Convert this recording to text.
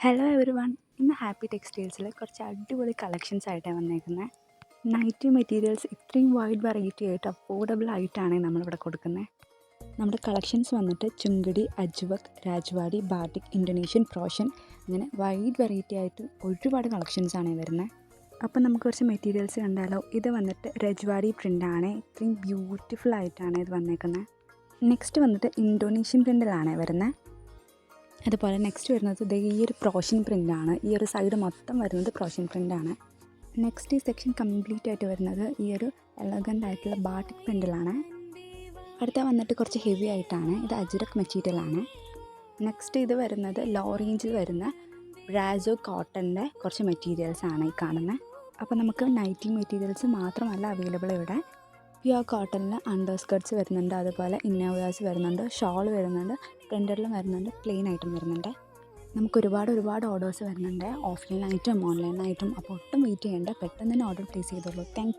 Hello every one ഇന്ന് happy ടെക്സ്റ്റൈൽസിൽ കുറച്ച് അടിപൊളി കളക്ഷൻസ് ആയിട്ടാണ് വന്നേക്കുന്നത് നൈറ്റി മെറ്റീരിയൽസ് ഇത്രയും വൈഡ് വെറൈറ്റി ആയിട്ട് അഫോർഡബിൾ ആയിട്ടാണ് നമ്മളിവിടെ കൊടുക്കുന്നത് നമ്മുടെ കളക്ഷൻസ് വന്നിട്ട് ചുങ്കടി അജ്വക് രാജ്വാടി ബാട്ടിക് ഇൻഡോനേഷ്യൻ പ്രോഷൻ അങ്ങനെ വൈഡ് വെറൈറ്റി ആയിട്ട് ഒരുപാട് കളക്ഷൻസ് ആണ് വരുന്നത് അപ്പോൾ നമുക്ക് കുറച്ച് മെറ്റീരിയൽസ് കണ്ടാലോ? ഇത് വന്നിട്ട് രജ്വാടി പ്രിന്റാണ് ഇത്രയും ബ്യൂട്ടിഫുൾ ആയിട്ടാണ് ഇത് വന്നേക്കുന്നത് നെക്സ്റ്റ് വന്നിട്ട് ഇൻഡോനേഷ്യൻ പ്രിന്റിലാണ് വരുന്നത് അതുപോലെ നെക്സ്റ്റ് വരുന്നത് ദേ ഈ ഒരു പ്രോഷൻ പ്രിന്റാണ് ഈ ഒരു സൈഡ് മൊത്തം വരുന്നത് പ്രോഷൻ പ്രിന്റാണ് നെക്സ്റ്റ് ഈ സെക്ഷൻ കംപ്ലീറ്റ് ആയിട്ട് വരുന്നത് ഈ ഒരു എലഗന്റ് ആയിട്ടുള്ള ബാട്ടിക് പ്രിന്റിലാണ് അടുത്ത വന്നിട്ട് കുറച്ച് ഹെവി ആയിട്ടാണ്. ഇത് അജുരക് മെറ്റീരിയലാണ് നെക്സ്റ്റ് ഇത് വരുന്നത് ലോ റേഞ്ചിൽ വരുന്ന ബ്രാസോ കോട്ടന്റെ കുറച്ച് മെറ്റീരിയൽസ് ആണ് ഈ കാണുന്നത് അപ്പോൾ നമുക്ക് നൈറ്റി മെറ്റീരിയൽസ് മാത്രമല്ല അവൈലബിൾ ഇവിടെ. പ്യുവർ കോട്ടണിൽ അണ്ടർ സ്കർട്ട്സ് വരുന്നുണ്ട് അതുപോലെ ഇന്നോവേഴ്സ് വരുന്നുണ്ട് ഷോൾ വരുന്നുണ്ട് പ്രിന്ററിലും വരുന്നുണ്ട് പ്ലെയിൻ ആയിട്ടും വരുന്നുണ്ട്. നമുക്ക് ഒരുപാട് ഒരുപാട് ഓർഡേഴ്സ് വരുന്നുണ്ട് ഓഫ്ലൈനായിട്ടും ഓൺലൈനായിട്ടും അപ്പോൾ ഒട്ടും വെയിറ്റ് ചെയ്യേണ്ട പെട്ടെന്ന് തന്നെ ഓർഡർ പ്ലേസ് ചെയ്തോളൂ. താങ്ക്